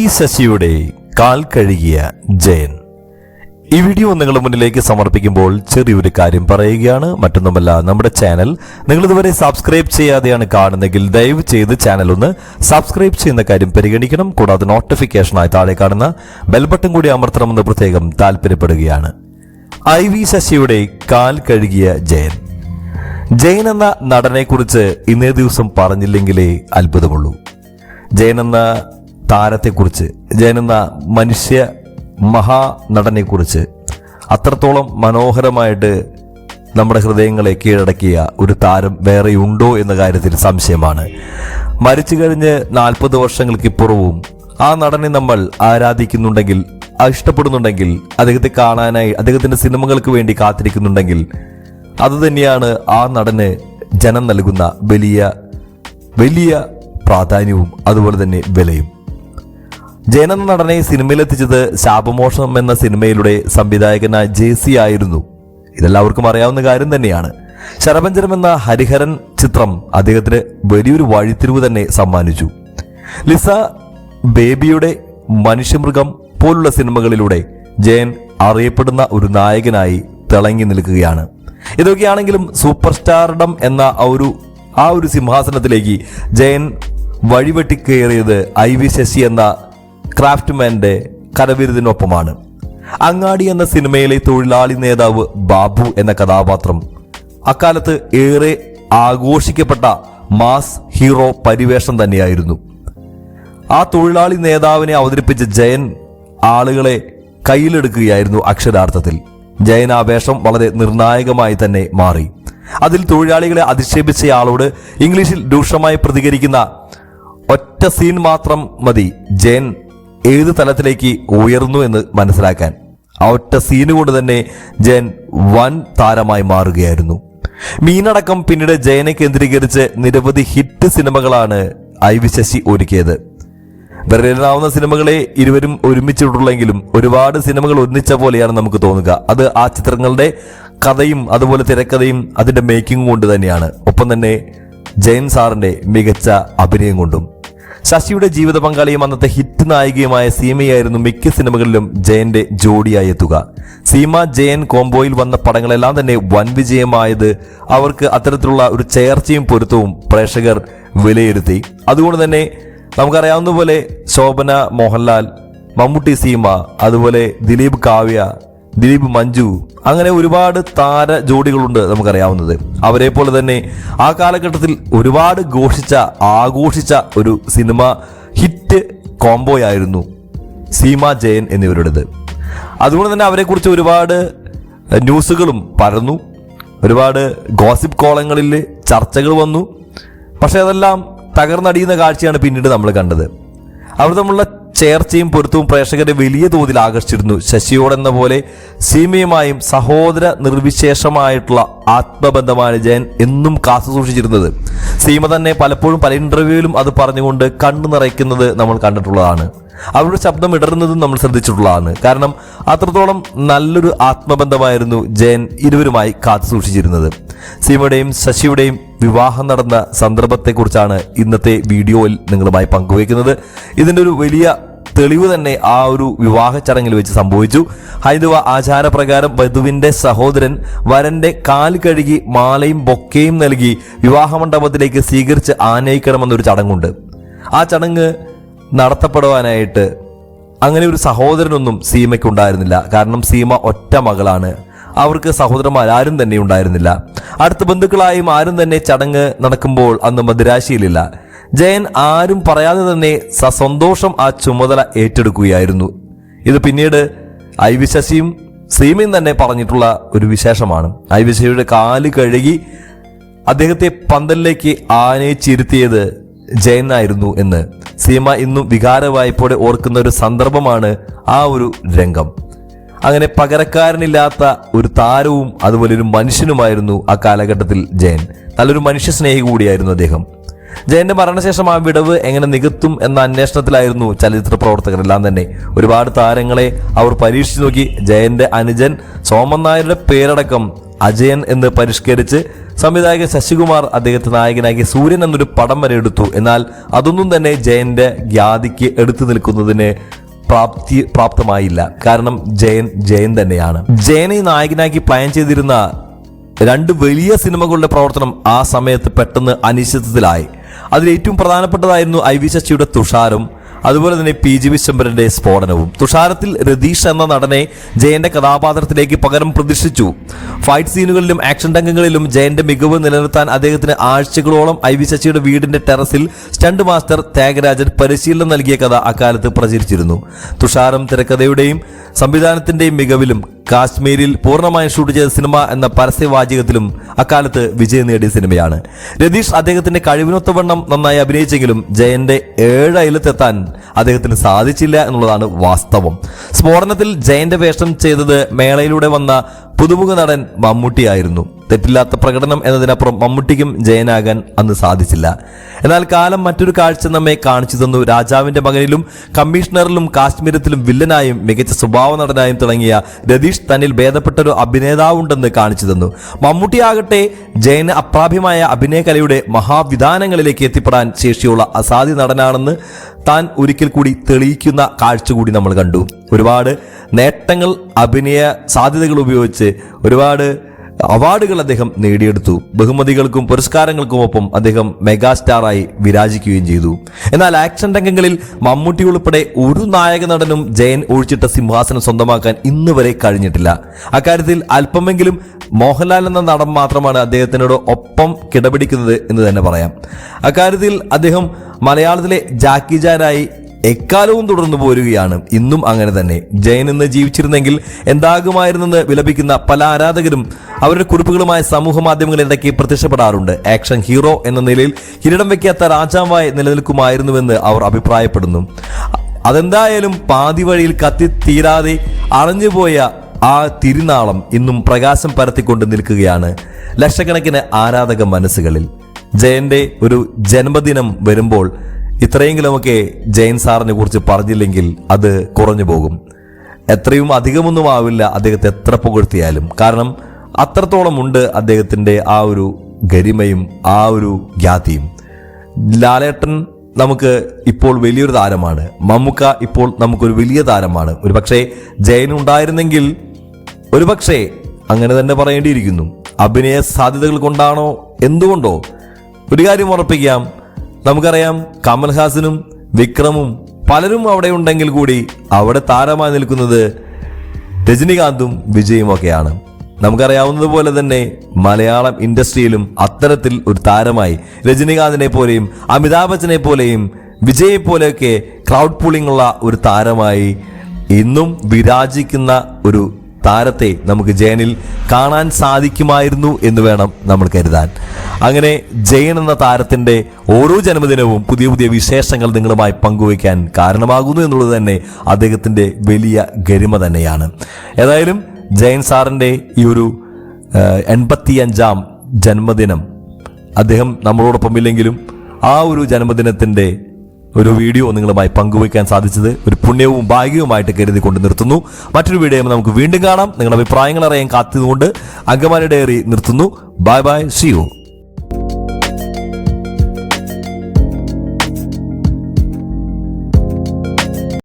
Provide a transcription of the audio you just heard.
V ശശിയുടെ കാൽ കഴുകിയ ജയൻ. ഈ വീഡിയോ നിങ്ങളുടെ മുന്നിലേക്ക് സമർപ്പിക്കുമ്പോൾ ചെറിയൊരു കാര്യം പറയുകയാണ്. മറ്റൊന്നുമല്ല നമ്മുടെ ചാനൽ നിങ്ങൾ ഇതുവരെ സബ്സ്ക്രൈബ് ചെയ്യാതെയാണ് കാണുന്നെങ്കിൽ ദയവ് ചെയ്ത് ചാനൽ ഒന്ന് സബ്സ്ക്രൈബ് ചെയ്യുന്ന കാര്യം പരിഗണിക്കണം. കൂടാതെ നോട്ടിഫിക്കേഷനായി താഴെ കാണുന്ന ബെൽ ബട്ടൺ കൂടി അമർത്തണമെന്ന് പ്രത്യേകം താല്പര്യപ്പെടുകയാണ്. ഐ വി ശശിയുടെ കാൽ കഴുകിയ ജയൻ. ജയൻ എന്ന നടനെക്കുറിച്ച് ഇന്നേ ദിവസം പറഞ്ഞില്ലെങ്കിലേ അത്ഭുതമുള്ളൂ. ജയൻ എന്ന താരത്തെക്കുറിച്ച് ജനന മനുഷ്യ മനുഷ്യ മഹാനടനെക്കുറിച്ച് അത്രത്തോളം മനോഹരമായിട്ട് നമ്മുടെ ഹൃദയങ്ങളെ കീഴടക്കിയ ഒരു താരം വേറെയുണ്ടോ എന്ന കാര്യത്തിൽ സംശയമാണ്. മരിച്ചു കഴിഞ്ഞ് നാൽപ്പത് വർഷങ്ങൾക്കിപ്പുറവും ആ നടനെ നമ്മൾ ആരാധിക്കുന്നുണ്ടെങ്കിൽ ഇഷ്ടപ്പെടുന്നുണ്ടെങ്കിൽ അദ്ദേഹത്തെ കാണാനായി അദ്ദേഹത്തിന്റെ സിനിമകൾക്ക് വേണ്ടി കാത്തിരിക്കുന്നുണ്ടെങ്കിൽ അതുതന്നെയാണ് ആ നടന് ജനം നൽകുന്ന വലിയ വലിയ പ്രാധാന്യവും അതുപോലെ തന്നെ വിലയും. ജയൻ എന്ന നടനെ സിനിമയിലെത്തിച്ചത് ശാപമോഷണം എന്ന സിനിമയിലൂടെ സംവിധായകനായ ജെ സി ആയിരുന്നു. ഇതെല്ലാവർക്കും അറിയാവുന്ന കാര്യം തന്നെയാണ്. ശരപഞ്ചരം എന്ന ഹരിഹരൻ ചിത്രം അദ്ദേഹത്തിന് വലിയൊരു വഴിത്തിരിവ് തന്നെ സമ്മാനിച്ചു. ലിസ ബേബിയുടെ മനുഷ്യമൃഗം പോലുള്ള സിനിമകളിലൂടെ ജയൻ അറിയപ്പെടുന്ന ഒരു നായകനായി തിളങ്ങി നിൽക്കുകയാണ്. ഇതൊക്കെയാണെങ്കിലും സൂപ്പർ സ്റ്റാർഡം എന്ന ആ ഒരു ആ ഒരു സിംഹാസനത്തിലേക്ക് ജയൻ വഴിവെട്ടിക്കയറിയത് ഐ വി ശശി എന്ന ക്രാഫ്റ്റ്മാന്റെ കരവിരുതിനൊപ്പമാണ്. അങ്ങാടി എന്ന സിനിമയിലെ തൊഴിലാളി നേതാവ് ബാബു എന്ന കഥാപാത്രം അക്കാലത്ത് ഏറെ ആഘോഷിക്കപ്പെട്ട മാസ് ഹീറോ പരിവേഷം തന്നെയായിരുന്നു. ആ തൊഴിലാളി നേതാവിനെ അവതരിപ്പിച്ച ജയൻ ആളുകളെ കയ്യിലെടുക്കുകയായിരുന്നു അക്ഷരാർത്ഥത്തിൽ. ജയൻ ആ വേഷം വളരെ നിർണായകമായി തന്നെ മാറി. അതിൽ തൊഴിലാളികളെ അധിക്ഷേപിച്ചയാളോട് ഇംഗ്ലീഷിൽ രൂക്ഷമായി പ്രതികരിക്കുന്ന ഒറ്റ സീൻ മാത്രം മതി ജയൻ ഏത് തലത്തിലേക്ക് ഉയർന്നു എന്ന് മനസ്സിലാക്കാൻ. ആ ഒറ്റ സീന് കൊണ്ട് തന്നെ ജയൻ വൻ താരമായി മാറുകയായിരുന്നു. മീനടക്കം പിന്നീട് ജയനെ കേന്ദ്രീകരിച്ച് നിരവധി ഹിറ്റ് സിനിമകളാണ് ഐ വി ശശി ഒരുക്കിയത്. വിരലിലാവുന്ന സിനിമകളെ ഇരുവരും ഒരുമിച്ചിട്ടുള്ളെങ്കിലും ഒരുപാട് സിനിമകൾ ഒന്നിച്ച പോലെയാണ് നമുക്ക് തോന്നുക. അത് ആ ചിത്രങ്ങളുടെ കഥയും അതുപോലെ തിരക്കഥയും അതിന്റെ മേക്കിംഗും കൊണ്ട് തന്നെയാണ്. ഒപ്പം തന്നെ ജയൻ സാറിന്റെ മികച്ച അഭിനയം കൊണ്ടും. ശശിയുടെ ജീവിത പങ്കാളിയും അന്നത്തെ ഹിറ്റ് നായികയുമായ സീമയായിരുന്നു മിക്ക സിനിമകളിലും ജയന്റെ ജോഡിയായി എത്തുക. സീമ ജയൻ കോംബോയിൽ വന്ന പടങ്ങളെല്ലാം തന്നെ വൻ വിജയമായത് അവർക്ക് അത്തരത്തിലുള്ള ഒരു ചേർച്ചയും പൊരുത്തവും പ്രേക്ഷകർ വിലയിരുത്തി. അതുകൊണ്ട് തന്നെ നമുക്കറിയാവുന്ന പോലെ ശോഭന മോഹൻലാൽ മമ്മൂട്ടി സീമ അതുപോലെ ദിലീപ് കാവ്യ ദിലീപ് മഞ്ജു അങ്ങനെ ഒരുപാട് താര ജോഡികളുണ്ട് നമുക്കറിയാവുന്നത്. അവരെ പോലെ തന്നെ ആ കാലഘട്ടത്തിൽ ഒരുപാട് ഘോഷിച്ച ആഘോഷിച്ച ഒരു സിനിമ ഹിറ്റ് കോംബോയായിരുന്നു സീമ ജയൻ എന്നിവരുടേത്. അതുകൊണ്ട് തന്നെ അവരെക്കുറിച്ച് ഒരുപാട് ന്യൂസുകളും പരന്നു. ഒരുപാട് ഗോസിപ്പ് കോളങ്ങളിൽ ചർച്ചകൾ വന്നു. പക്ഷെ അതെല്ലാം തകർന്നടിയുന്ന കാഴ്ചയാണ് പിന്നീട് നമ്മൾ കണ്ടത്. അവർ തമ്മിലുള്ള ചേർച്ചയും പൊരുത്തവും പ്രേക്ഷകരെ വലിയ തോതിൽ ആകർഷിച്ചിരുന്നു. ശശിയോടെന്ന പോലെ സീമയുമായും സഹോദര നിർവിശേഷമായിട്ടുള്ള ആത്മബന്ധമാണ് ജയൻ എന്നും കാത്തു സൂക്ഷിച്ചിരുന്നത്. സീമ തന്നെ പലപ്പോഴും പല ഇന്റർവ്യൂവിലും അത് പറഞ്ഞുകൊണ്ട് കണ്ണു നിറയ്ക്കുന്നത് നമ്മൾ കണ്ടിട്ടുള്ളതാണ്. അവരുടെ ശബ്ദം ഇടറുന്നതും നമ്മൾ ശ്രദ്ധിച്ചിട്ടുള്ളതാണ്. കാരണം അത്രത്തോളം നല്ലൊരു ആത്മബന്ധമായിരുന്നു ജയൻ ഇരുവരുമായി കാത്തു സൂക്ഷിച്ചിരുന്നത്. സീമയുടെയും ശശിയുടെയും വിവാഹം നടന്ന സന്ദർഭത്തെക്കുറിച്ചാണ് ഇന്നത്തെ വീഡിയോയിൽ നിങ്ങളുമായി പങ്കുവയ്ക്കുന്നത്. ഇതിന്റെ ഒരു വലിയ തെളിവ് തന്നെ ആ ഒരു വിവാഹ ചടങ്ങിൽ വെച്ച് സംഭവിച്ചു. ഹൈന്ദവ ആചാരപ്രകാരം വധുവിന്റെ സഹോദരൻ വരന്റെ കാൽ കഴുകി മാലയും ബൊക്കയും നൽകി വിവാഹ വിവാഹമണ്ഡപത്തിലേക്ക് സ്വീകരിച്ച് ആനയിക്കണമെന്നൊരു ചടങ്ങുണ്ട്. ആ ചടങ്ങ് നടത്തപ്പെടുവാനായിട്ട് അങ്ങനെ ഒരു സഹോദരനൊന്നും സീമയ്ക്ക് ഉണ്ടായിരുന്നില്ല കാരണം സീമ ഒറ്റ മകളാണ്. അവർക്ക് സഹോദരന്മാർ ആരും തന്നെ ഉണ്ടായിരുന്നില്ല. അടുത്ത ബന്ധുക്കളായും ആരും തന്നെ ചടങ്ങ് നടക്കുമ്പോൾ അന്ന് മദിരാശിയിലില്ല. ജയൻ ആരും പറയാതെ തന്നെ സസന്തോഷം ആ ചുമതല ഏറ്റെടുക്കുകയായിരുന്നു. ഇത് പിന്നീട് ഐ വി ശശിയും സീമയും തന്നെ പറഞ്ഞിട്ടുള്ള ഒരു വിശേഷമാണ്. ഐ വി ശശിയുടെ കാൽ കഴുകി അദ്ദേഹത്തെ പന്തലിലേക്ക് ആനയിച്ചിരുത്തിയത് ജയനായിരുന്നു എന്ന്. സീമ ഇന്നും വികാരവായ്പോടെ ഓർക്കുന്ന ഒരു സന്ദർഭമാണ് ആ ഒരു രംഗം. അങ്ങനെ പകരക്കാരനില്ലാത്ത ഒരു താരവും അതുപോലെ ഒരു മനുഷ്യനുമായിരുന്നു ആ കാലഘട്ടത്തിൽ ജയൻ. നല്ലൊരു മനുഷ്യ സ്നേഹി കൂടിയായിരുന്നു അദ്ദേഹം. ജയന്റെ മരണശേഷം ആ വിടവ് എങ്ങനെ നികത്തും എന്ന അന്വേഷണത്തിലായിരുന്നു ചലച്ചിത്ര പ്രവർത്തകരെല്ലാം തന്നെ. ഒരുപാട് താരങ്ങളെ അവർ പരീക്ഷിച്ചു നോക്കി. ജയന്റെ അനുജൻ സോമൻ നായരുടെ പേരടക്കം അജയൻ എന്ന് പരിഷ്കരിച്ച് സംവിധായകൻ ശശികുമാർ അദ്ദേഹത്തെ നായകനാക്കി സൂര്യൻ എന്നൊരു പടം വരെ എടുത്തു. എന്നാൽ അതൊന്നും തന്നെ ജയന്റെ ഖ്യാതിക്ക് എടുത്തു നിൽക്കുന്നതിന് പ്രാപ്തി പ്രാപ്തമായില്ല. കാരണം ജയൻ ജയൻ തന്നെയാണ്. ജയനെ നായകനാക്കി പ്ലാൻ ചെയ്തിരുന്ന രണ്ട് വലിയ സിനിമകളുടെ പ്രവർത്തനം ആ സമയത്ത് പെട്ടെന്ന് അനിശ്ചിതത്തിലായി. അതിൽ ഏറ്റവും പ്രധാനപ്പെട്ടതായിരുന്നു ഐ വി ശശിയുടെ തുഷാരും അതുപോലെ തന്നെ പി ജി വിശ്വംബരന്റെ സ്ഫോടനവും. തുഷാരത്തിൽ രതീഷ് എന്ന നടനെ ജയന്റെ കഥാപാത്രത്തിലേക്ക് പകരം പ്രതീക്ഷിച്ചു ഫൈറ്റ് സീനുകളിലും ആക്ഷൻ രംഗങ്ങളിലും ജയന്റെ മികവ് നിലനിർത്താൻ അദ്ദേഹത്തിന് ആഴ്ചകളോളം ഐ വി ശശിയുടെ വീടിന്റെ ടെറസിൽ സ്റ്റണ്ട് മാസ്റ്റർ ത്യാഗരാജൻ പരിശീലനം നൽകിയ കഥ അക്കാലത്ത് പ്രചരിച്ചിരുന്നു. തുഷാരം തിരക്കഥയുടെയും സംവിധാനത്തിന്റെയും മികവിലും കാശ്മീരിൽ പൂർണമായും ഷൂട്ട് ചെയ്ത സിനിമ എന്ന പരസ്യവാചകത്തിലും അക്കാലത്ത് വിജയം നേടിയ സിനിമയാണ്. രതീഷ് അദ്ദേഹത്തിന്റെ കഴിവിനൊത്തവണ്ണം നന്നായി അഭിനയിച്ചെങ്കിലും ജയന്റെ ഏഴ് അയലത്തെത്താൻ അദ്ദേഹത്തിന് സാധിച്ചില്ല എന്നുള്ളതാണ് വാസ്തവം. സ്ഫോടനത്തിൽ ജയന്റെ വേഷം ചെയ്തത് മേളയിലൂടെ വന്ന പുതുമുഖ നടൻ മമ്മൂട്ടിയായിരുന്നു. തെറ്റില്ലാത്ത പ്രകടനം എന്നതിനപ്പുറം മമ്മൂട്ടിക്കും ജയനാകാൻ അന്ന് സാധിച്ചില്ല. എന്നാൽ കാലം മറ്റൊരു കാഴ്ച നമ്മെ കാണിച്ചു തന്നു. രാജാവിന്റെ മകനിലും കമ്മീഷണറിലും കാശ്മീരത്തിലും വില്ലനായും മികച്ച സ്വഭാവ നടനായും തുടങ്ങിയ രതീഷ് തന്നിൽ ഭേദപ്പെട്ടൊരു അഭിനേതാവുണ്ടെന്ന് കാണിച്ചു തന്നു. മമ്മൂട്ടിയാകട്ടെ ജയന് അപ്രാപ്യമായ അഭിനയകലയുടെ മഹാവിധാനങ്ങളിലേക്ക് എത്തിപ്പെടാൻ ശേഷിയുള്ള അസാധ്യ നടനാണെന്ന് താൻ ഒരിക്കൽ കൂടി തെളിയിക്കുന്ന കാഴ്ച കൂടി നമ്മൾ കണ്ടു. ഒരുപാട് നേട്ടങ്ങൾ അഭിനയ സാധ്യതകൾ ഉപയോഗിച്ച് ഒരുപാട് അവാർഡുകൾ അദ്ദേഹം നേടിയെടുത്തു. ബഹുമതികൾക്കും പുരസ്കാരങ്ങൾക്കും ഒപ്പം അദ്ദേഹം മെഗാസ്റ്റാറായി വിരാജിക്കുകയും ചെയ്തു. എന്നാൽ ആക്ഷൻ രംഗങ്ങളിൽ മമ്മൂട്ടി ഉൾപ്പെടെ ഒരു നായക നടനും ജയൻ ഒഴിച്ചിട്ട സിംഹാസനം സ്വന്തമാക്കാൻ ഇന്ന് വരെ കഴിഞ്ഞിട്ടില്ല. അക്കാര്യത്തിൽ അല്പമെങ്കിലും മോഹൻലാൽ എന്ന നടൻ മാത്രമാണ് അദ്ദേഹത്തിനോട് ഒപ്പം കിടപിടിക്കുന്നത് എന്ന് തന്നെ പറയാം. അക്കാര്യത്തിൽ അദ്ദേഹം മലയാളത്തിലെ ജാക്കി ജാനായി എക്കാലവും തുടർന്നു പോരുകയാണ്. ഇന്നും അങ്ങനെ തന്നെ. ജയൻ ഇന്ന് ജീവിച്ചിരുന്നെങ്കിൽ എന്താകുമായിരുന്നെന്ന് വിലപിക്കുന്ന പല ആരാധകരും അവരുടെ കുറിപ്പുകളുമായി സമൂഹ മാധ്യമങ്ങളിൽ ഇടയ്ക്ക് പ്രത്യക്ഷപ്പെടാറുണ്ട്. ആക്ഷൻ ഹീറോ എന്ന നിലയിൽ കിരീടം വയ്ക്കാത്ത രാജാവായി നിലനിൽക്കുമായിരുന്നുവെന്ന് അവർ അഭിപ്രായപ്പെടുന്നു. അതെന്തായാലും പാതി വഴിയിൽ കത്തി തീരാതെ അണഞ്ഞുപോയ ആ തിരുനാളം ഇന്നും പ്രകാശം പരത്തിക്കൊണ്ട് നിൽക്കുകയാണ് ലക്ഷക്കണക്കിന് ആരാധക മനസ്സുകളിൽ. ജയന്റെ ഒരു ജന്മദിനം വരുമ്പോൾ ഇത്രയെങ്കിലുമൊക്കെ ജയൻ സാറിനെ കുറിച്ച് പറഞ്ഞില്ലെങ്കിൽ അത് കുറഞ്ഞു പോകും. എത്രയും അധികമൊന്നും ആവില്ല അദ്ദേഹത്തെ എത്ര പുകഴ്ത്തിയാലും. കാരണം അത്രത്തോളം ഉണ്ട് അദ്ദേഹത്തിന്റെ ആ ഒരു ഗരിമയും ആ ഒരു ഖ്യാതിയും. ലാലേട്ടൻ നമുക്ക് ഇപ്പോൾ വലിയൊരു താരമാണ്. മമ്മുക്ക ഇപ്പോൾ നമുക്കൊരു വലിയ താരമാണ്. ഒരു പക്ഷേ ജയൻ ഉണ്ടായിരുന്നെങ്കിൽ ഒരു പക്ഷേ അങ്ങനെ തന്നെ പറയേണ്ടിയിരിക്കുന്നു. അഭിനയ സാധ്യതകൾ കൊണ്ടാണോ? എന്തുകൊണ്ടോ? ഒരു കാര്യം ഉറപ്പിക്കാം. നമുക്കറിയാം കമൽഹാസനും വിക്രമും പലരും അവിടെ ഉണ്ടെങ്കിൽ കൂടി അവിടെ താരമായി നിൽക്കുന്നത് രജനികാന്തും വിജയും ഒക്കെയാണ്. നമുക്കറിയാവുന്നതുപോലെ തന്നെ മലയാളം ഇൻഡസ്ട്രിയിലും അത്തരത്തിൽ ഒരു താരമായി രജനികാന്തിനെ പോലെയും അമിതാഭ് ബച്ചനെ പോലെയും വിജയെ പോലെയൊക്കെ ക്രൗഡ് പൂളിംഗ് ഉള്ള ഒരു താരമായി ഇന്നും വിരാജിക്കുന്ന ഒരു താരത്തെ നമുക്ക് ജയനിൽ കാണാൻ സാധിക്കുമായിരുന്നു എന്ന് വേണം നമ്മൾ കരുതാൻ. അങ്ങനെ ജയൻ എന്ന താരത്തിന്റെ ഓരോ ജന്മദിനവും പുതിയ പുതിയ വിശേഷങ്ങൾ നിങ്ങളുമായി പങ്കുവയ്ക്കാൻ കാരണമാകുന്നു എന്നുള്ളത് തന്നെ അദ്ദേഹത്തിന്റെ വലിയ ഗരിമ തന്നെയാണ്. ഏതായാലും ജയൻ സാറിന്റെ ഈ ഒരു എൺപത്തി അഞ്ചാം ജന്മദിനം അദ്ദേഹം നമ്മളോടൊപ്പം ഇല്ലെങ്കിലും ആ ഒരു ജന്മദിനത്തിന്റെ ഒരു വീഡിയോ നിങ്ങളുമായി പങ്കുവയ്ക്കാൻ സാധിച്ചത് ഒരു പുണ്യവും ഭാഗ്യവുമായിട്ട് കരുതി കൊണ്ട് നിർത്തുന്നു. മറ്റൊരു വീഡിയോ നമുക്ക് വീണ്ടും കാണാം. നിങ്ങളുടെ അഭിപ്രായങ്ങൾ അറിയാൻ കാത്തുകൊണ്ട് അങ്കമാലി ഡയറി നിർത്തുന്നു. Bye bye see you